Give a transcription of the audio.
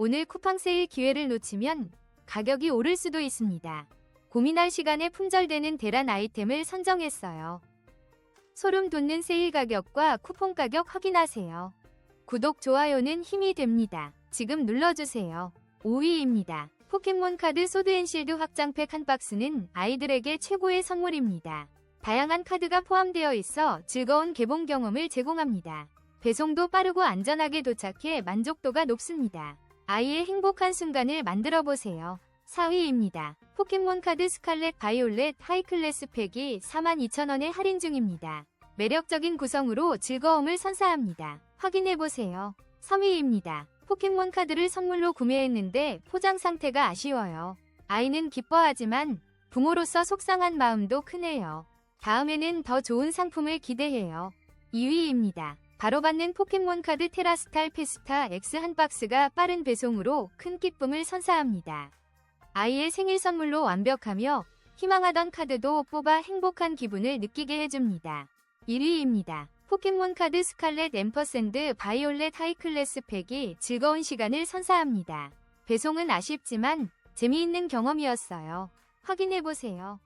오늘 쿠팡 세일 기회를 놓치면 가격이 오를 수도 있습니다. 고민할 시간에 품절되는 대란 아이템을 선정했어요. 소름 돋는 세일 가격과 쿠폰 가격 확인하세요. 구독, 좋아요는 힘이 됩니다. 지금 눌러주세요. 5위입니다. 포켓몬 카드 소드앤실드 확장팩 한 박스는 아이들에게 최고의 선물입니다. 다양한 카드가 포함되어 있어 즐거운 개봉 경험을 제공합니다. 배송도 빠르고 안전하게 도착해 만족도가 높습니다. 아이의 행복한 순간을 만들어 보세요. 4위입니다. 포켓몬 카드 스칼렛 바이올렛 하이클래스 팩이 42,000원에 할인 중입니다. 매력적인 구성으로 즐거움을 선사합니다. 확인해 보세요. 3위입니다. 포켓몬 카드를 선물로 구매했는데 포장 상태가 아쉬워요. 아이는 기뻐하지만 부모로서 속상한 마음도 크네요. 다음에는 더 좋은 상품을 기대해요. 2위입니다. 바로 받는 포켓몬 카드 테라스탈 페스타 X 한 박스가 빠른 배송으로 큰 기쁨을 선사합니다. 아이의 생일 선물로 완벽하며 희망하던 카드도 뽑아 행복한 기분을 느끼게 해줍니다. 1위입니다. 포켓몬 카드 스칼렛 앰퍼샌드 바이올렛 하이클래스 팩이 즐거운 시간을 선사합니다. 배송은 아쉽지만 재미있는 경험이었어요. 확인해보세요.